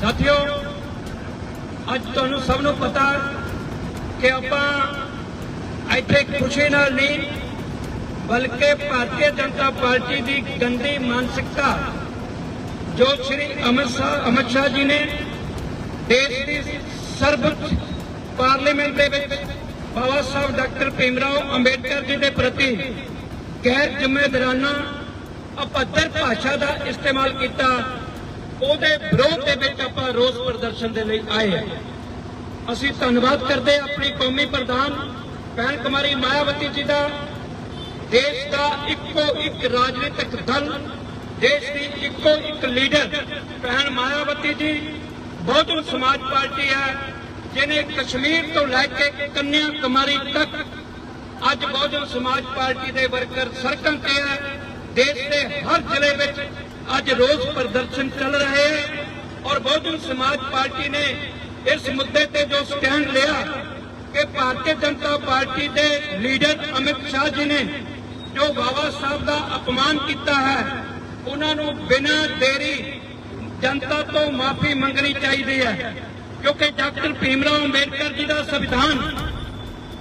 ਸਾਥੀਓ, ਅੱਜ ਤੁਹਾਨੂੰ ਸਭ ਨੂੰ ਪਤਾ ਕਿ ਆਪਾਂ ਇੱਥੇ ਖੁਸ਼ੀ ਨਾਲ ਨਹੀਂ, ਬਲਕਿ ਭਾਰਤੀ ਜਨਤਾ ਪਾਰਟੀ ਦੀ ਗੰਦੀ ਮਾਨਸਿਕਤਾ ਜੋ ਸ਼੍ਰੀ ਅਮਿਤ ਸ਼ਾਹ ਅਮਿਤ ਸ਼ਾਹ ਜੀ ਨੇ ਦੇਸ਼ ਦੀ ਸਰਵਉੱਚ ਪਾਰਲੀਮੈਂਟ ਦੇ ਵਿੱਚ ਬਾਬਾ ਸਾਹਿਬ ਡਾਕਟਰ ਭੀਮਰਾਓ ਅੰਬੇਡਕਰ ਜੀ ਦੇ ਪ੍ਰਤੀ ਗੈਰ ਜ਼ਿੰਮੇਦਾਰਾਨਾ ਅਪੱਧਰ ਭਾਸ਼ਾ ਦਾ ਇਸਤੇਮਾਲ ਕੀਤਾ। ਉਹਦੇ ਵਿਰੋਧ ਦੇ ਵਿੱਚ ਆਪਾਂ ਰੋਸ ਪ੍ਰਦਰਸ਼ਨ ਦੇ ਲਈ ਆਏ ਹਾਂ। ਅਸੀਂ ਧੰਨਵਾਦ ਕਰਦੇ ਆਪਣੀ ਕੌਮੀ ਪ੍ਰਧਾਨ ਭੈਣ ਕੁਮਾਰੀ ਮਾਇਆਵਤੀ ਜੀ ਦਾ। ਦੇਸ਼ ਦਾ ਇੱਕੋ ਇੱਕ ਰਾਜਨੀਤਿਕ ਦਲ, ਦੇਸ਼ ਦੀ ਇੱਕੋ ਇੱਕ ਲੀਡਰ ਭੈਣ ਮਾਇਆਵਤੀ ਜੀ, ਬਹੁਜਨ ਸਮਾਜ ਪਾਰਟੀ ਹੈ, ਜਿਹਨੇ ਕਸ਼ਮੀਰ ਤੋਂ ਲੈ ਕੇ ਕੰਨਿਆ ਕੁਮਾਰੀ ਤੱਕ ਅੱਜ ਬਹੁਜਨ ਸਮਾਜ ਪਾਰਟੀ ਦੇ ਵਰਕਰ ਸਰਕਲ ਤੇ ਹੈ। ਦੇਸ਼ ਦੇ ਹਰ ਜ਼ਿਲ੍ਹੇ ਵਿੱਚ ਅੱਜ ਰੋਸ ਪ੍ਰਦਰਸ਼ਨ ਚੱਲ ਰਹੇ ਹੈ ਔਰ ਬਹੁਜਨ ਸਮਾਜ ਪਾਰਟੀ ਨੇ ਇਸ ਮੁੱਦੇ ਤੇ ਜੋ ਸਟੈਂਡ ਲਿਆ ਕਿ ਭਾਰਤੀ ਜਨਤਾ ਪਾਰਟੀ ਦੇ ਲੀਡਰ ਅਮਿਤ ਸ਼ਾਹ ਜੀ ਨੇ ਜੋ ਬਾਬਾ ਸਾਹਿਬ ਦਾ ਅਪਮਾਨ ਕੀਤਾ ਹੈ, ਉਹਨਾਂ ਨੂੰ ਬਿਨਾਂ ਦੇਰੀ ਜਨਤਾ ਤੋਂ ਮਾਫੀ ਮੰਗਣੀ ਚਾਹੀਦੀ ਹੈ। ਕਿਉਂਕਿ ਡਾਕਟਰ ਭੀਮਰਾਓ ਅੰਬੇਡਕਰ ਜੀ ਦਾ ਸੰਵਿਧਾਨ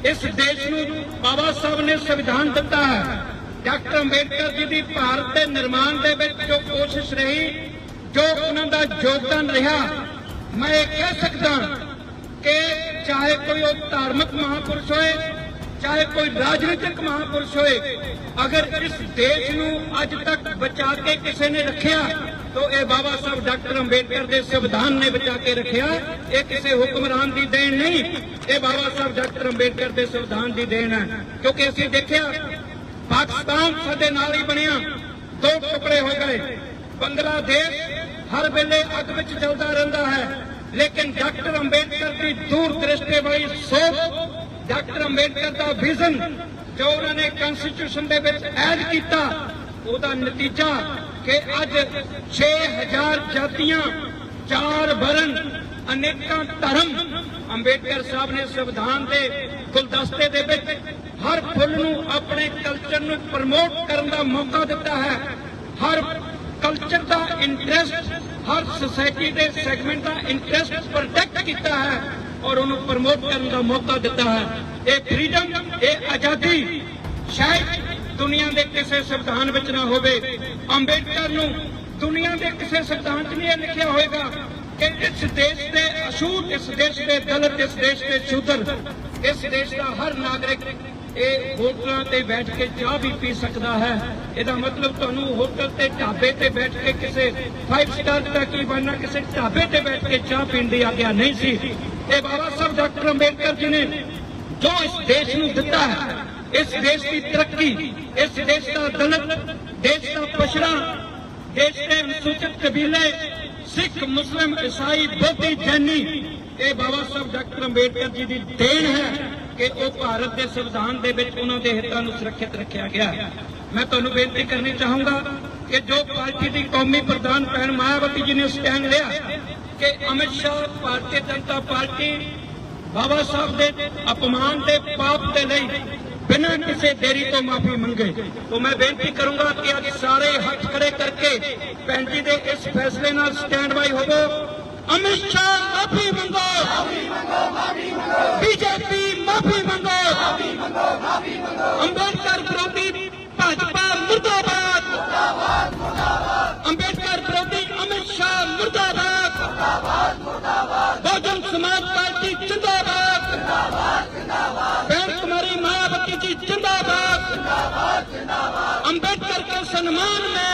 ਇਸ ਦੇਸ਼ ਨੂੰ ਬਾਬਾ ਸਾਹਿਬ ਨੇ ਸੰਵਿਧਾਨ ਦਿੱਤਾ ਹੈ। ਡਾਕਟਰ ਅੰਬੇਡਕਰ ਜੀ ਦੀ ਭਾਰਤ ਦੇ ਨਿਰਮਾਣ ਦੇ ਵਿੱਚ ਜੋ ਕੋਸ਼ਿਸ਼ ਰਹੀ, ਜੋ ਉਹਨਾਂ ਦਾ ਯੋਗਦਾਨ ਰਿਹਾ, ਮੈਂ ਇਹ ਕਹਿ ਸਕਦਾ ਕਿ ਚਾਹੇ ਕੋਈ ਉਹ ਧਾਰਮਿਕ ਮਹਾਪੁਰਸ਼ ਹੋਏ, ਚਾਹੇ ਕੋਈ ਰਾਜਨੀਤਿਕ ਮਹਾਪੁਰਸ਼ ਹੋਏ, ਅਗਰ ਇਸ ਦੇਸ਼ ਨੂੰ ਅੱਜ ਤੱਕ ਬਚਾ ਕੇ ਕਿਸੇ ਨੇ ਰੱਖਿਆ, ਤਾਂ ਇਹ ਬਾਬਾ ਸਾਹਿਬ ਡਾਕਟਰ ਅੰਬੇਡਕਰ ਦੇ ਸੰਵਿਧਾਨ ਨੇ ਬਚਾ ਕੇ ਰੱਖਿਆ, ਇਹ ਕਿਸੇ ਹੁਕਮਰਾਨ ਦੀ ਦੇਣ ਨਹੀਂ, ਇਹ ਬਾਬਾ ਸਾਹਿਬ ਡਾਕਟਰ ਅੰਬੇਡਕਰ ਦੇ ਸੰਵਿਧਾਨ ਦੀ ਦੇਣ ਹੈ, ਕਿਉਂਕਿ ਅਸੀਂ ਦੇਖਿਆ ਪਾਕਿਸਤਾਨ ਸਾਡੇ ਨਾਲ ਹੀ ਬਣਿਆ। ਦੋ ਟੁਕੜੇ ਹੋ ਗਏ। ਬੰਗਲਾਦੇਸ਼ ਹਰ ਵੇਲੇ ਅੱਗ ਵਿੱਚ ਚੱਲਦਾ ਰਹਿੰਦਾ ਹੈ। ਲੇਕਿਨ ਡਾਕਟਰ ਅੰਬੇਡਕਰ ਦੀ ਦੂਰ ਦ੍ਰਿਸ਼ਟੀ ਵਾਲੀ ਸੋਚ, ਡਾਕਟਰ ਅੰਬੇਡਕਰ ਦਾ ਵਿਜ਼ਨ ਜੋ ਉਹਨਾਂ ਨੇ ਕਨਸਟੀਟਿਊਸ਼ਨ ਦੇ ਵਿੱਚ ਐਡ ਕੀਤਾ, ਉਹਦਾ ਨਤੀਜਾ ਕਿ ਅੱਜ 6000 ਜਾਤੀਆਂ ਚਾਰ ਵਰਨ ਅਨੇਕਾਂ ਧਰਮ ਅੰਬੇਡਕਰ ਸਾਹਿਬ ਨੇ ਸੰਵਿਧਾਨ ਦੇ ਗੁਲਦਸਤੇ ਦੇ ਵਿੱਚ ਹਰ ਫੁੱਲ ਨੂੰ ਆਪਣੇ ਕਲਚਰ ਨੂੰ ਪ੍ਰਮੋਟ ਕਰਨ ਦਾ ਮੌਕਾ ਦਿੱਤਾ ਹੈ। ਹਰ ਕਲਚਰ ਦਾ ਇੰਟਰਸਟ ਹਰ ਸੁਸਾਇਟੀ ਦੇ ਸੈਗਮੈਂਟ ਦਾ ਇੰਟਰਸਟ ਪ੍ਰੋਟੈਕਟ ਕੀਤਾ ਹੈ ਔਰ ਉਹਨੂੰ ਪ੍ਰਮੋਟ ਕਰਨ ਦਾ ਮੌਕਾ ਦਿੱਤਾ ਹੈ। ਇਹ ਫ੍ਰੀडम ਇਹ ਆਜ਼ਾਦੀ ਸ਼ਾਇਦ ਦੁਨੀਆ ਦੇ ਕਿਸੇ ਸੰਵਿਧਾਨ ਵਿੱਚ ਨਾ ਹੋਵੇ। ਅੰਬੇਡਕਰ ਨੂੰ ਦੁਨੀਆ ਦੇ ਕਿਸੇ ਸੰਵਿਧਾਨ 'ਚ ਨਹੀਂ ਇਹ ਲਿਖਿਆ ਹੋਵੇਗਾ ਕਿ ਇਸ ਦੇਸ਼ ਦੇ ਅਛੂਤ ਇਸ ਦੇਸ਼ ਦੇ ਦਲਿਤ, ਇਸ ਦੇਸ਼ ਦੇ ਸ਼ੂਦਰ। ਇਸ ਦੇਸ਼ ਦਾ ਹਰ ਨਾਗਰਿਕ ਇਹ ਹੋਟਲਾਂ ਤੇ ਬੈਠ ਕੇ ਚਾਹ ਵੀ ਪੀ ਸਕਦਾ ਹੈ। ਇਹਦਾ ਮਤਲਬ ਤੁਹਾਨੂੰ ਹੋਟਲ ਤੇ ਢਾਬੇ ਤੇ ਬੈਠ ਕੇ ਕਿਸੇ 5 ਸਟਾਰ ਦਾ ਕਿਸੇ ਢਾਬੇ ਤੇ ਬੈਠ ਕੇ ਚਾਹ ਪੀਣ ਦੀ ਆਗਿਆ ਨਹੀਂ ਸੀ। ਇਹ ਬਾਬਾ ਸਾਹਿਬ ਡਾਕਟਰ ਅੰਬੇਦਕਰ ਜੀ ਨੇ ਜੋ ਇਸ ਦੇਸ਼ ਨੂੰ ਦਿੱਤਾ ਹੈ, ਇਸ ਦੇਸ਼ ਦੀ ਤਰੱਕੀ, ਇਸ ਦੇਸ਼ ਦਾ ਦਲਿਤ, ਦੇਸ਼ ਦਾ ਪਛੜਾ, ਦੇਸ਼ ਦੇ ਅਨੁਸੂਚਿਤ ਕਬੀਲੇ ਸਿੱਖ ਮੁਸਲਮ ਈਸਾਈ ਬੋਧੀ ਜੈਨੀ ਇਹ ਬਾਬਾ ਸਾਹਿਬ ਡਾਕਟਰ ਅੰਬੇਡਕਰ ਜੀ ਦੀ ਦੇਣ ਹੈ ਕਿ ਉਹ ਭਾਰਤ ਦੇ ਸੰਵਿਧਾਨ ਦੇ ਵਿੱਚ ਉਹਨਾਂ ਦੇ ਹਿੱਤਾਂ ਨੂੰ ਸੁਰੱਖਿਅਤ ਰੱਖਿਆ ਗਿਆ। ਮੈਂ ਤੁਹਾਨੂੰ ਬੇਨਤੀ ਕਰਨੀ ਚਾਹੂੰਗਾ ਕਿ ਜੋ ਪਾਰਟੀ ਦੀ ਕੌਮੀ ਪ੍ਰਧਾਨ ਭੈਣ ਮਾਇਆਵਤੀ ਜੀ ਨੇ ਸਟੈਂਡ ਲਿਆ ਕਿ ਅਮਿਤ ਸ਼ਾਹ ਭਾਰਤੀ ਜਨਤਾ ਪਾਰਟੀ ਬਾਬਾ ਸਾਹਿਬ ਦੇ ਅਪਮਾਨ ਦੇ ਪਾਪ ਦੇ ਲਈ बिना किसी देरी तो माफ़ी मंगे। तो मैं बेनती करूँगा कि अब सारे हथ खड़े करके भैन जी के इस फैसले न स्टैंड बाई होवो। अमित शाह माफ़ी मंगो। बीजेपी माफ़ी मंगो। अंबेडकर विरोधी भाजपा मुर्दाबाद। अंबेडकर विरोधी अमित शाह मुर्दाबाद। बहुजन समाज पार्टी जिंदाबाद। भैन कुमारी जिंदाबाद जिंदाबाद जिंदाबाद अंबेडकर के सम्मान में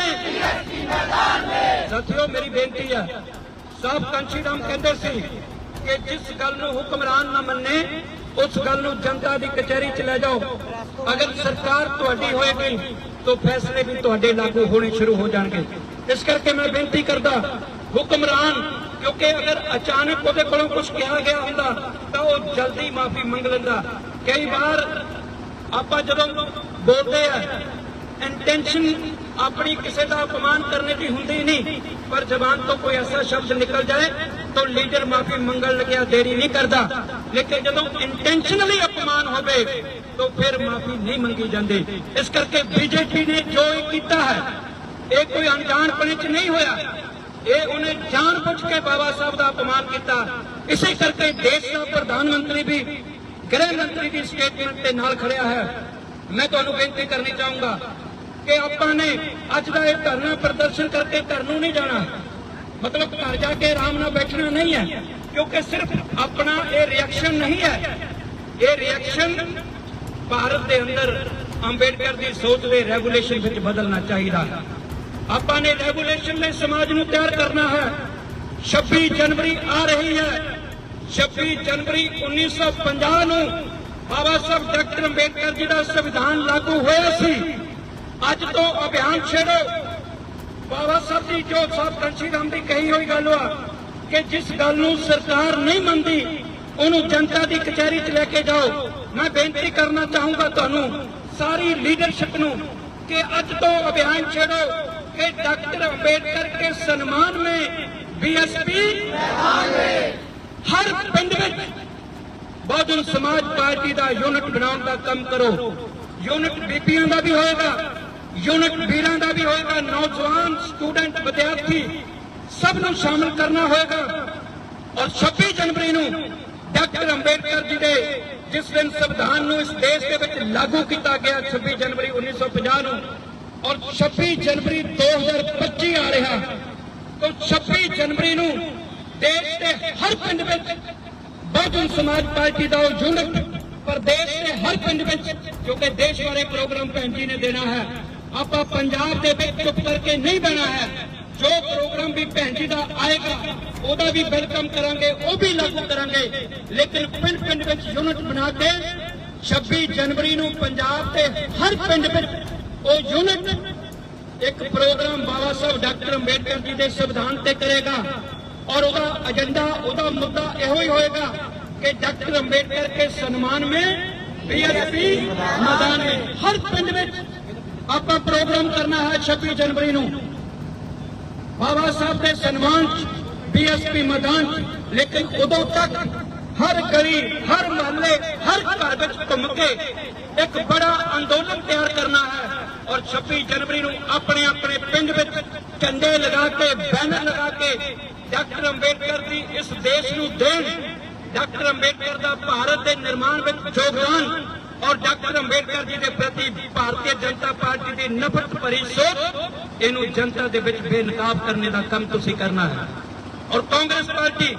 ਸਾਥੀਓ ਮੇਰੀ ਬੇਨਤੀ ਹੈ ਸਾਹਿਬ ਕਾਂਚੀ ਰਾਮ ਕਹਿੰਦੇ ਸੀ ਕਿ ਜਿਸ ਗੱਲ ਨੂੰ ਹੁਕਮਰਾਨ ਨਾ ਮੰਨੇ ਉਸ ਗੱਲ ਨੂੰ ਜਨਤਾ ਦੀ ਕਚਹਿਰੀ 'ਚ ਲੈ ਜਾਓ ਅਗਰ ਸਰਕਾਰ ਤੁਹਾਡੀ ਹੋਏਗੀ ਤਾਂ ਫੈਸਲੇ ਵੀ ਤੁਹਾਡੇ ਲਾਗੂ ਹੋਣੇ ਸ਼ੁਰੂ ਹੋ ਜਾਣਗੇ ਇਸ ਕਰਕੇ ਮੈਂ ਬੇਨਤੀ ਕਰਦਾ ਹੁਕਮਰਾਨ ਕਿਉਂਕਿ ਅਗਰ ਅਚਾਨਕ ਉਹਦੇ ਕੋਲੋਂ ਕੁਝ ਕਿਹਾ ਗਿਆ ਹੁੰਦਾ ਤਾਂ ਉਹ ਜਲਦੀ ਮਾਫੀ ਮੰਗ ਲੈਂਦਾ ਕਈ ਵਾਰ ਆਪਾਂ ਜਦੋਂ ਬੋਲਦੇ ਆ ਇੰਟੈਂਸ਼ਨ ਆਪਣੀ ਕਿਸੇ ਦਾ ਅਪਮਾਨ ਕਰਨੇ ਦੀ ਹੁੰਦੀ ਨਹੀਂ, ਪਰ ਜ਼ਬਾਨ ਤੋਂ ਕੋਈ ਐਸਾ ਸ਼ਬਦ ਨਿਕਲ ਜਾਏ ਤਾਂ ਲੀਡਰ ਮਾਫੀ ਮੰਗਣ ਲੱਗਿਆ, ਦੇਰੀ ਨਹੀਂ ਕਰਦਾ। ਲੇਕਿਨ ਜਦੋਂ ਇੰਟੈਂਸ਼ਨਲੀ ਅਪਮਾਨ ਹੋਵੇ, ਤਾਂ ਫਿਰ ਮਾਫੀ ਨਹੀਂ ਮੰਗੀ ਜਾਂਦੀ। ਇਸ ਕਰਕੇ ਬੀਜੇਪੀ ਨੇ ਜੋ ਇਹ ਕੀਤਾ ਹੈ, ਇਹ ਕੋਈ ਅਣਜਾਣਪਣੇ ਚ ਨਹੀਂ ਹੋਇਆ। ਇਹ ਉਹਨੇ ਜਾਣ ਬੁੱਝ ਕੇ ਬਾਬਾ ਸਾਹਿਬ ਦਾ ਅਪਮਾਨ ਕੀਤਾ। ਇਸੇ ਕਰਕੇ ਦੇਸ਼ ਦਾ ਪ੍ਰਧਾਨ ਮੰਤਰੀ ਵੀ ਗ੍ਰਹਿ ਮੰਤਰੀ ਦੀ ਸਟੇਟਮੈਂਟ ਦੇ ਨਾਲ ਖੜਿਆ ਹੈ? ਮੈਂ ਤੁਹਾਨੂੰ ਬੇਨਤੀ ਕਰਨੀ ਚਾਹੂੰਗਾ ਕਿ ਆਪਾਂ ਨੇ ਅੱਜ ਦਾ ਇਹ ਧਰਨਾ ਪ੍ਰਦਰਸ਼ਨ ਕਰਕੇ ਘਰ ਨੂੰ ਨਹੀਂ ਜਾਣਾ। ਮਤਲਬ ਘਰ ਜਾ ਕੇ ਆਰਾਮ ਨਾਲ ਬੈਠਣਾ ਨਹੀਂ ਹੈ, ਕਿਉਂਕਿ ਸਿਰਫ ਆਪਣਾ ਇਹ ਰਿਐਕਸ਼ਨ ਨਹੀਂ ਹੈ। ਇਹ ਰਿਐਕਸ਼ਨ ਭਾਰਤ ਦੇ ਅੰਦਰ ਅੰਬੇਡਕਰ ਦੀ ਸੋਚ ਦੇ ਰੈਗੂਲੇਸ਼ਨ ਵਿੱਚ ਬਦਲਣਾ ਚਾਹੀਦਾ। ਹੈ ਆਪਾਂ ਨੇ ਰੈਗੂਲੇਸ਼ਨ ਲਈ ਸਮਾਜ ਨੂੰ ਤਿਆਰ ਕਰਨਾ ਹੈ। 26 ਜਨਵਰੀ ਆ ਰਹੀ ਹੈ। 26 ਜਨਵਰੀ 1950 ਨੂੰ ਬਾਬਾ ਸਾਹਿਬ ਡਾਕਟਰ ਅੰਬੇਡਕਰ ਜੀ ਦਾ ਸੰਵਿਧਾਨ ਲਾਗੂ ਹੋਇਆ ਸੀ ਅੱਜ ਤੋਂ ਅਭਿਆਨ ਛੇੜੋ ਬਾਬਾ ਸਾਹਿਬ ਜੀ ਜੋ ਸਾਹਿਬ ਕੰਸ਼ੀ ਰਾਮ ਦੀ ਕਹੀ ਹੋਈ ਗੱਲ ਆ ਕਿ ਜਿਸ ਗੱਲ ਨੂੰ ਸਰਕਾਰ ਨਹੀਂ ਮੰਨਦੀ ਉਹਨੂੰ ਜਨਤਾ ਦੀ ਕਚਹਿਰੀ 'ਚ ਲੈ ਕੇ ਜਾਓ ਮੈਂ ਬੇਨਤੀ ਕਰਨਾ ਚਾਹੂੰਗਾ ਤੁਹਾਨੂੰ ਸਾਰੀ ਲੀਡਰਸ਼ਿਪ ਨੂੰ ਕਿ ਅੱਜ ਤੋਂ ਅਭਿਆਨ ਛੇੜੋ ਕਿ ਡਾਕਟਰ ਅੰਬੇਡਕਰ ਕੇ ਸਨਮਾਨ में बीएसपी ਹਰ ਪਿੰਡ ਵਿੱਚ ਬਹੁਜਨ ਸਮਾਜ ਪਾਰਟੀ ਦਾ ਯੂਨਿਟ ਬਣਾਉਣ ਦਾ ਕੰਮ ਕਰੋ। ਯੂਨਿਟ ਬੀਬੀਆਂ ਦਾ ਵੀ ਹੋਏਗਾ, ਯੂਨਿਟ ਵੀਰਾਂ ਦਾ ਵੀ ਹੋਏਗਾ, ਨੌਜਵਾਨ ਸਟੂਡੈਂਟ ਵਿਦਿਆਰਥੀ ਸਭ ਨੂੰ ਸ਼ਾਮਲ ਕਰਨਾ ਹੋਏਗਾ। ਔਰ 26 ਜਨਵਰੀ ਨੂੰ ਡਾਕਟਰ ਅੰਬੇਡਕਰ ਜੀ ਦੇ ਜਿਸ ਦਿਨ ਸੰਵਿਧਾਨ ਨੂੰ ਇਸ ਦੇਸ਼ ਦੇ ਵਿੱਚ ਲਾਗੂ ਕੀਤਾ ਗਿਆ 26 ਜਨਵਰੀ 1950 ਨੂੰ, ਔਰ 26 ਜਨਵਰੀ 2025 ਆ ਰਿਹਾ। ਤਾਂ 26 ਜਨਵਰੀ ਨੂੰ ਹਰ ਪਿੰਡ ਵਿੱਚ ਬਹੁਜਨ ਸਮਾਜ ਪਾਰਟੀ ਦਾ ਉਹ ਯੂਨਿਟ ਪ੍ਰਦੇਸ਼ ਦੇ ਹਰ ਪਿੰਡ ਵਿੱਚ ਕਿਉਂਕਿ ਦੇਸ਼ ਬਾਰੇ ਪ੍ਰੋਗਰਾਮ ਭੈਣ ਜੀ ਨੇ ਦੇਣਾ ਹੈ। ਆਪਾਂ ਪੰਜਾਬ ਦੇ ਵਿੱਚ ਚੁੱਪ ਕਰਕੇ ਨਹੀਂ ਬਣਾ ਹੈ। ਜੋ ਪ੍ਰੋਗਰਾਮ ਵੀ ਭੈਣ ਜੀ ਦਾ ਆਏਗਾ, ਉਹਦਾ ਵੀ ਵੈਲਕਮ ਕਰਾਂਗੇ, ਉਹ ਵੀ ਲਾਗੂ ਕਰਾਂਗੇ। ਲੇਕਿਨ ਪਿੰਡ ਪਿੰਡ ਵਿੱਚ ਯੂਨਿਟ ਬਣਾ ਕੇ 26 ਜਨਵਰੀ ਨੂੰ ਪੰਜਾਬ ਦੇ ਹਰ ਪਿੰਡ ਵਿੱਚ ਉਹ ਯੂਨਿਟ ਇੱਕ ਪ੍ਰੋਗਰਾਮ ਬਾਬਾ ਸਾਹਿਬ ਡਾਕਟਰ ਅੰਬੇਡਕਰ ਜੀ ਦੇ ਸੰਵਿਧਾਨ ਤੇ ਕਰੇਗਾ। और ਉਹਦਾ ਏਜੰਡਾ ਉਹਦਾ ਮੁੱਦਾ ਇਹੋ ਹੀ ਹੋਏਗਾ ਕਿ ਡਾਕਟਰ ਅੰਬੇਡਕਰ ਕੇ ਸਨਮਾਨ में बीएसपी मैदान में हर ਪਿੰਡ ਵਿੱਚ ਆਪਾਂ ਪ੍ਰੋਗਰਾਮ ਕਰਨਾ ਹੈ 26 ਜਨਵਰੀ ਨੂੰ ਬਾਬਾ ਸਾਹਿਬ ਦੇ ਸਨਮਾਨ ਚ ਬੀਐਸਪੀ ਮੈਦਾਨ ਚ ਲੇਕਿਨ ਉਦੋਂ ਤੱਕ ਹਰ ਗਲੀ ਹਰ ਮਹੱਲੇ ਹਰ ਘਰ ਵਿੱਚ ਘੁੰਮ ਕੇ ਇੱਕ ਬੜਾ ਅੰਦੋਲਨ ਤਿਆਰ ਕਰਨਾ ਹੈ ਔਰ 26 ਜਨਵਰੀ ਨੂੰ ਆਪਣੇ ਆਪਣੇ ਪਿੰਡ ਵਿੱਚ ਝੰਡੇ ਲਗਾ ਕੇ ਬੈਨਰ ਲਗਾ ਕੇ ਡਾਕਟਰ ਅੰਬੇਡਕਰ ਦੀ ਇਸ ਦੇਸ਼ ਨੂੰ ਦੇਣ, ਡਾਕਟਰ ਅੰਬੇਡਕਰ ਦਾ ਭਾਰਤ ਦੇ ਨਿਰਮਾਣ ਵਿੱਚ ਯੋਗਦਾਨ ਔਰ ਡਾਕਟਰ ਅੰਬੇਡਕਰ ਜੀ ਦੇ ਪ੍ਰਤੀ ਭਾਰਤੀ ਜਨਤਾ ਪਾਰਟੀ ਦੀ ਨਫ਼ਰਤ ਭਰੀ ਸੋਚ, ਇਹਨੂੰ ਜਨਤਾ ਦੇ ਵਿੱਚ ਬੇਨਕਾਬ ਕਰਨੇ ਦਾ ਕੰਮ ਤੁਸੀਂ ਕਰਨਾ ਹੈ। ਔਰ ਕਾਂਗਰਸ ਪਾਰਟੀ,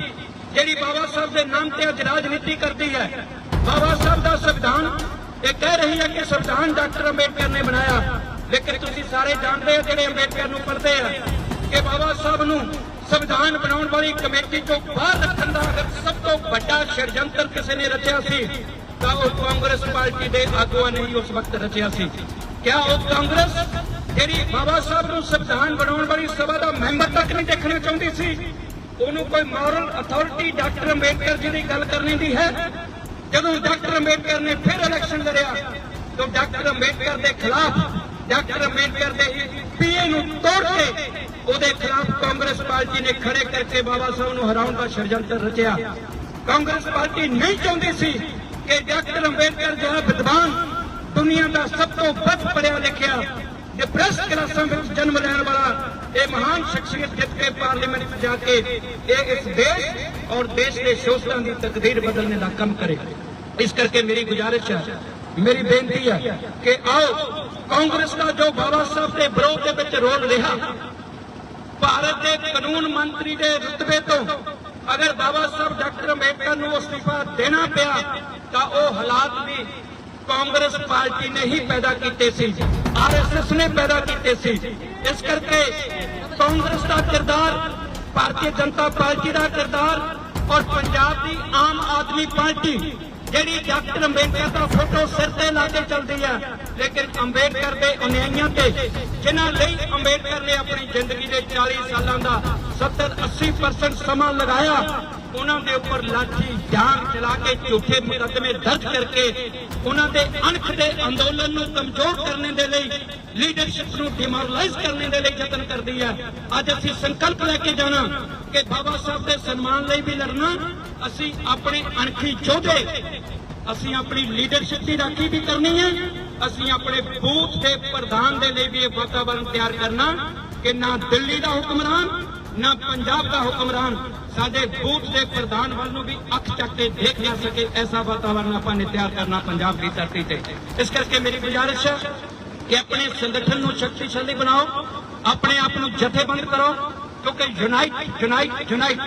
ਜਿਹੜੀ ਬਾਬਾ ਸਾਹਿਬ ਦੇ ਨਾਮ ਤੇ ਅੱਜ ਰਾਜਨੀਤੀ ਕਰਦੀ ਹੈ, ਬਾਬਾ ਸਾਹਿਬ ਦਾ ਸੰਵਿਧਾਨ, ਇਹ ਕਹਿ ਰਹੀ ਹੈ ਕਿ ਸੰਵਿਧਾਨ ਡਾਕਟਰ ਅੰਬੇਡਕਰ ਨੇ ਬਣਾਇਆ। ਲੇਕਿਨ ਤੁਸੀਂ ਸਾਰੇ ਜਾਣਦੇ ਹੋ ਜਿਹੜੇ ਅੰਬੇਡਕਰ ਨੂੰ ਪੜ੍ਹਦੇ ਆ, ਕਿ ਬਾਬਾ ਸਾਹਿਬ ਨੂੰ ਸੰਵਿਧਾਨ ਬਣਾਉਣ ਵਾਲੀ ਕਮੇਟੀ ਤੋਂ ਬਾਹਰ ਰੱਖਣ ਦਾ ਅਗਰ ਸਭ ਤੋਂ ਵੱਡਾ ਸ਼ਰਜੰਤਰ ਕਿਸੇ ਨੇ ਰਚਿਆ ਸੀ, ਤਾਂ ਉਹ ਕਾਂਗਰਸ ਪਾਰਟੀ ਦੇ ਆਗੂਆਂ ਨੇ ਹੀ ਉਸ ਵਕਤ ਰਚਿਆ ਸੀ। ਕਿਆ ਉਹ ਕਾਂਗਰਸ ਜਿਹੜੀ ਬਾਬਾ ਸਾਹਿਬ ਨੂੰ ਸੰਵਿਧਾਨ ਬਣਾਉਣ ਵਾਲੀ ਸਭਾ ਦਾ ਮੈਂਬਰ ਤੱਕ ਨਹੀਂ ਦੇਖਣਾ ਚਾਹੁੰਦੀ ਸੀ? ਉਹਨੂੰ ਕੋਈ ਮੋਰਲ ਅਥਾਰਟੀ ਡਾਕਟਰ ਅੰਬੇਡਕਰ ਜੀ ਦੀ ਗੱਲ ਕਰਨੀ ਦੀ ਹੈ? ਜਦੋਂ ਡਾਕਟਰ ਅੰਬੇਡਕਰ ਨੇ ਫਿਰ ਇਲੈਕਸ਼ਨ ਲੜਿਆ, ਤਾਂ ਡਾਕਟਰ ਅੰਬੇਡਕਰ ਦੇ ਖਿਲਾਫ ਡਾਕਟਰ ਅੰਬੇਡਕਰ ਦੇ ਪੀਏ ਨੂੰ ਤੋੜ ਕੇ ਉਹਦੇ ਖਿਲਾਫ ਕਾਂਗਰਸ ਪਾਰਟੀ ਨੇ ਖੜੇ ਕਰਕੇ ਬਾਬਾ ਸਾਹਿਬ ਨੂੰ ਹਰਾਉਣ ਦਾ ਸ਼ਰਜੰਤਰ ਰਚਿਆ। ਕਾਂਗਰਸ ਪਾਰਟੀ ਨਹੀਂ ਚਾਹੁੰਦੀ ਸੀ ਕਿ ਡਾਕਟਰ ਅੰਬੇਡਕਰ ਜਿਹੜਾ ਵਿਦਵਾਨ ਦੁਨੀਆ ਦਾ ਸਭ ਤੋਂ ਵੱਧ ਪੜਿਆ ਲਿਖਿਆ ਡਿਪਰੈਸ ਕਲਾਸਾਂ ਵਿੱਚ ਜਨਮ ਲੈਣ ਵਾਲਾ ਇਹ ਮਹਾਨ ਸ਼ਖਸੀਅਤ ਜਿੱਤ ਕੇ ਪਾਰਲੀਮੈਂਟ ਵਿੱਚ ਜਾ ਕੇ ਇਹ ਇਸ ਦੇਸ਼ ਔਰ ਦੇਸ਼ ਦੇ ਸ਼ੋਸ਼ਕਾਂ ਦੀ ਤਕਦੀਰ ਬਦਲਣੇ ਦਾ ਕੰਮ ਕਰੇ। ਇਸ ਕਰਕੇ ਮੇਰੀ ਗੁਜ਼ਾਰਿਸ਼ ਹੈ ਮੇਰੀ ਬੇਨਤੀ ਹੈ ਕਿ ਆਓ, ਕਾਂਗਰਸ ਦਾ ਜੋ ਬਾਬਾ ਸਾਹਿਬ ਦੇ ਵਿਰੋਧ ਦੇ ਵਿੱਚ ਰੋਲ ਰਿਹਾ, ਭਾਰਤ ਦੇ ਕਾਨੂੰਨ ਮੰਤਰੀ ਦੇ ਰੁਤਬੇ ਤੋਂ ਅਗਰ ਬਾਬਾ ਸਾਹਿਬ ਡਾਕਟਰ ਅੰਬੇਡਕਰ ਨੂੰ ਅਸਤੀਫਾ ਦੇਣਾ ਪਿਆ, ਤਾਂ ਉਹ ਹਾਲਾਤ ਵੀ ਕਾਂਗਰਸ ਪਾਰਟੀ ਨੇ ਹੀ ਪੈਦਾ ਕੀਤੇ ਸੀ ਆਰਐਸਐਸ ਨੇ ਪੈਦਾ ਕੀਤੇ ਸੀ। ਇਸ ਕਰਕੇ ਕਾਂਗਰਸ ਦਾ ਕਿਰਦਾਰ, ਭਾਰਤੀ ਜਨਤਾ ਪਾਰਟੀ ਦਾ ਕਿਰਦਾਰ ਔਰ ਪੰਜਾਬ ਦੀ ਆਮ ਆਦਮੀ ਪਾਰਟੀ ਜਿਹੜੀ ਡਾਕਟਰ ਅੰਬੇਡਕਰ ਦਾ ਫੋਟੋ ਸਿਰ ਤੇ ਲਾ ਕੇ ਚੱਲਦੀ ਹੈ ਲੇਕਿਨ ਅੰਬੇਡਕਰ ਦੇ ਅਨਿਆਈਆਂ ਤੇ, ਜਿਨ੍ਹਾਂ ਲਈ ਅੰਬੇਡਕਰ ਨੇ ਆਪਣੀ ਜ਼ਿੰਦਗੀ ਦੇ 40 ਸਾਲਾਂ ਦਾ 70 80% ਸਮਾਂ ਲਗਾਇਆ, ਉਹਨਾਂ ਦੇ ਉੱਪਰ ਲਾਠੀ ਜਾਂਗ ਚਲਾ ਕੇ ਝੂਠੇ ਮੁਕੱਦਮੇ ਦਰਜ ਕਰਕੇ ਉਹਨਾਂ ਦੇ ਅਣਖ ਦੇ ਅੰਦੋਲਨ ਨੂੰ ਕਮਜ਼ੋਰ ਕਰਨ ਦੇ ਲਈ ਲੀਡਰਸ਼ਿਪ ਨੂੰ ਡਿਮੋਰਲਾਈਜ਼ ਕਰਨ ਦੇ ਲਈ ਯਤਨ ਕਰਦੀ ਹੈ ਅੱਜ ਅਸੀਂ ਸੰਕਲਪ ਲੈ ਕੇ ਜਾਣਾ ਕਿ ਬਾਬਾ ਸਾਹਿਬ ਦੇ ਸਨਮਾਨ ਲਈ ਵੀ ਲੜਨਾ ਅਸੀਂ ਆਪਣੇ ਅਣਖੀ ਯੋਧੇ ਅਸੀਂ ਆਪਣੀ ਲੀਡਰਸ਼ਿਪ ਦੀ ਰਾਖੀ ਵੀ ਕਰਨੀ ਹੈ ਅਸੀਂ ਆਪਣੇ ਬੂਥ ਦੇ ਪ੍ਰਧਾਨ ਦੇ ਲਈ ਵੀ ਇਹ ਵਾਤਾਵਰਣ ਤਿਆਰ ਕਰਨਾ ਕਿ ਨਾ ਦਿੱਲੀ ਦਾ ਹੁਕਮਰਾਨ, ਨਾ ਪੰਜਾਬ ਦਾ ਹੁਕਮਰਾਨ, ਸਾਡੇ ਬੂਥ ਦੇ ਪ੍ਰਧਾਨ ਵੱਲ ਨੂੰ ਵੀ ਅੱਖ ਚੱਕ ਕੇ ਦੇਖ ਨਾ ਸਕੇ ਐਸਾ ਵਾਤਾਵਰਨ ਆਪਾਂ ਨੇ ਤਿਆਰ ਕਰਨਾ ਪੰਜਾਬ ਦੀ ਧਰਤੀ ਤੇ। ਇਸ ਕਰਕੇ ਮੇਰੀ ਗੁਜ਼ਾਰਿਸ਼ ਹੈ ਕਿ ਆਪਣੇ ਸੰਗਠਨ ਨੂੰ ਸ਼ਕਤੀਸ਼ਾਲੀ ਬਣਾਓ, ਆਪਣੇ ਆਪ ਨੂੰ ਜਥੇਬੰਦ ਕਰੋ, ਕਿਉਂਕਿ ਯੂਨਾਈਟ ਯੂਨਾਈਟ ਯੂਨਾਈਟ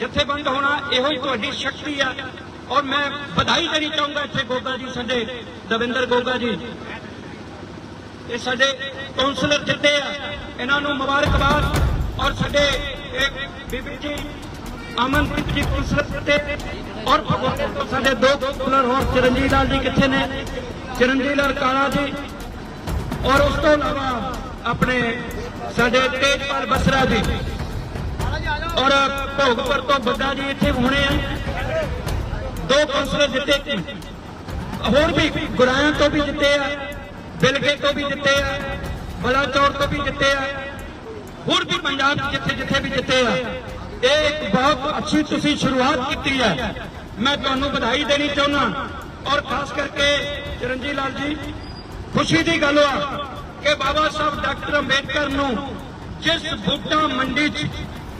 ਜਥੇਬੰਦ ਹੋਣਾ ਇਹੋ ਹੀ ਤੁਹਾਡੀ ਸ਼ਕਤੀ ਆ। ਔਰ ਮੈਂ ਵਧਾਈ ਦੇਣੀ ਚਾਹੂੰਗਾ ਇੱਥੇ ਗੋਗਾ ਜੀ, ਸਾਡੇ ਦਵਿੰਦਰ ਗੋਗਾ ਜੀ। ਇਹ ਸਾਡੇ ਕਾਉਂਸਲਰ ਜਿੱਤੇ ਆ। ਇਹਨਾਂ ਨੂੰ ਮੁਬਾਰਕਬਾਦ। ਔਰ ਸਾਡੇ ਬੀਬੀ ਜੀ, ਅਮਨਪ੍ਰੀਤ ਜੀ ਕਾਉਂਸਲਰ ਜਿੱਤੇ। ਔਰ ਭਗਵਾਨ ਸਾਡੇ ਦੋ ਕਾਉਂਸਲਰ ਹੋਰ, ਚਰਨਜੀਤ ਲਾਲ ਜੀ ਕਿੱਥੇ ਨੇ? ਚਰਨਜੀਤ ਲਾਲ ਕਾਲਾ ਜੀ। ਔਰ ਉਸ ਤੋਂ ਇਲਾਵਾ ਆਪਣੇ ਸਾਡੇ ਤੇਜਪਾਲ ਬਸਰਾ ਜੀ। ਔਰ ਭੋਗਪੁਰ ਤੋਂ ਬੱਗਾ ਜੀ ਇੱਥੇ ਹੋਣੇ ਆ। ਦੋ ਕਾਉਂਸਲਰ ਜਿੱਤੇ ਹੋਰ ਵੀ ਗੁਰਾਇਆਂ ਤੋਂ ਵੀ ਜਿੱਤੇ ਆ, ਬਿਲਗੇ ਤੋਂ ਵੀ ਜਿੱਤੇ ਆ, ਬਲਾਚੌਰ ਤੋਂ ਵੀ ਜਿੱਤੇ ਆ, ਹੋਰ ਵੀ ਪੰਜਾਬ ਜਿੱਥੇ ਜਿੱਥੇ ਵੀ ਜਿੱਤੇ ਆ। ਇਹ ਇੱਕ ਬਹੁਤ ਅੱਛੀ ਤੁਸੀਂ ਸ਼ੁਰੂਆਤ ਕੀਤੀ ਹੈ। ਮੈਂ ਤੁਹਾਨੂੰ ਵਧਾਈ ਦੇਣੀ ਚਾਹੁੰਦਾ ਔਰ ਖਾਸ ਕਰਕੇ ਚਰਨਜੀਤ ਲਾਲ ਜੀ, ਖੁਸ਼ੀ ਦੀ ਗੱਲ ਆ ਕਿ ਬਾਬਾ ਸਾਹਿਬ ਡਾਕਟਰ ਅੰਬੇਡਕਰ ਨੂੰ ਜਿਸ ਬੂਟਾ ਮੰਡੀ 'ਚ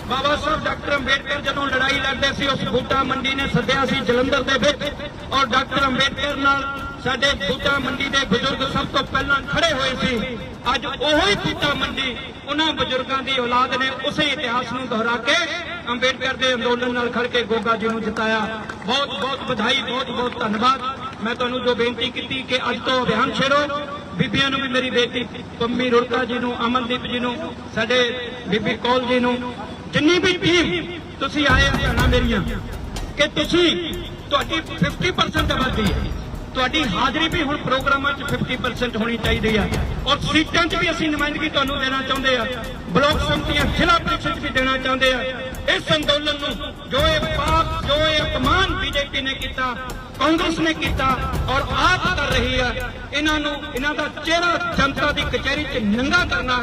ਬਾਬਾ ਸਾਹਿਬ, ਡਾਕਟਰ ਅੰਬੇਡਕਰ ਜਦੋਂ ਲੜਾਈ ਲੜਦੇ ਸੀ, ਉਸ ਬੂਟਾ ਮੰਡੀ ਨੇ ਸੱਦਿਆ ਸੀ ਜਲੰਧਰ ਦੇ ਵਿੱਚ। ਔਰ ਡਾਕਟਰ ਅੰਬੇਡਕਰ ਨਾਲ ਸਾਡੇ ਬੂਟਾ ਮੰਡੀ ਦੇ ਬਜ਼ੁਰਗ ਸਭ ਤੋਂ ਪਹਿਲਾਂ ਖੜੇ ਹੋਏ ਸੀ। ਅੱਜ ਉਹੋ ਹੀ ਬੂਟਾ ਮੰਡੀ ਉਹਨਾਂ ਬਜ਼ੁਰਗਾਂ ਦੀ ਔਲਾਦ ਨੇ ਉਸੇ ਇਤਿਹਾਸ ਨੂੰ ਦੁਹਰਾ ਕੇ ਅੰਬੇਡਕਰ ਦੇ ਅੰਦੋਲਨ ਨਾਲ ਖੜ ਕੇ ਗੋਗਾ ਜੀ ਨੂੰ ਜਿਤਾਇਆ। ਬਹੁਤ ਬਹੁਤ ਵਧਾਈ, ਬਹੁਤ ਬਹੁਤ ਧੰਨਵਾਦ। ਮੈਂ ਤੁਹਾਨੂੰ ਜੋ ਬੇਨਤੀ ਕੀਤੀ ਕਿ ਅੱਜ ਤੋਂ ਅਭਿਆਨ ਛੇੜੋ। ਬੀਬੀਆਂ ਨੂੰ ਵੀ ਮੇਰੀ ਬੇਟੀ ਪੰਮੀ ਰੁੜਕਾ ਜੀ ਨੂੰ, ਅਮਨਦੀਪ ਜੀ ਨੂੰ, ਸਾਡੇ ਬੀਬੀ ਕੌਲ ਜੀ ਨੂੰ ਜਿੰਨੀ ਵੀ ਟੀਮ ਤੁਸੀਂ ਆਏ ਭੈਣਾਂ ਮੇਰੀਆਂ, ਕਿ ਤੁਸੀਂ ਤੁਹਾਡੀ 50% ਆਬਾਦੀ ਹੈ। ਤੁਹਾਡੀ ਹਾਜ਼ਰੀ ਵੀ ਹੁਣ ਪ੍ਰੋਗਰਾਮਾਂ 'ਚ 50% ਹੋਣੀ ਚਾਹੀਦੀ ਆ। ਔਰ ਸੀਟਾਂ 'ਚ ਵੀ ਅਸੀਂ ਨੁਮਾਇੰਦਗੀ ਤੁਹਾਨੂੰ ਦੇਣਾ ਚਾਹੁੰਦੇ ਆ। ਬਲਾਕ ਸੰਮਤੀਆਂ ਜ਼ਿਲ੍ਹਾ ਪ੍ਰੀਸ਼ਦ ਵੀ ਦੇਣਾ ਚਾਹੁੰਦੇ ਆ। ਇਸ ਅੰਦੋਲਨ ਨੂੰ ਜੋ ਇਹ ਪਾਪ, ਜੋ ਇਹ ਅਪਮਾਨ ਬੀਜੇਪੀ ਨੇ ਕੀਤਾ, ਕਾਂਗਰਸ ਨੇ ਕੀਤਾ ਔਰ ਆਪ ਕਰ ਰਹੀ ਆ, ਇਹਨਾਂ ਨੂੰ, ਇਹਨਾਂ ਦਾ ਚਿਹਰਾ ਜਨਤਾ ਦੀ ਕਚਹਿਰੀ 'ਚ ਨੰਗਾ ਕਰਨਾ ਹੈ।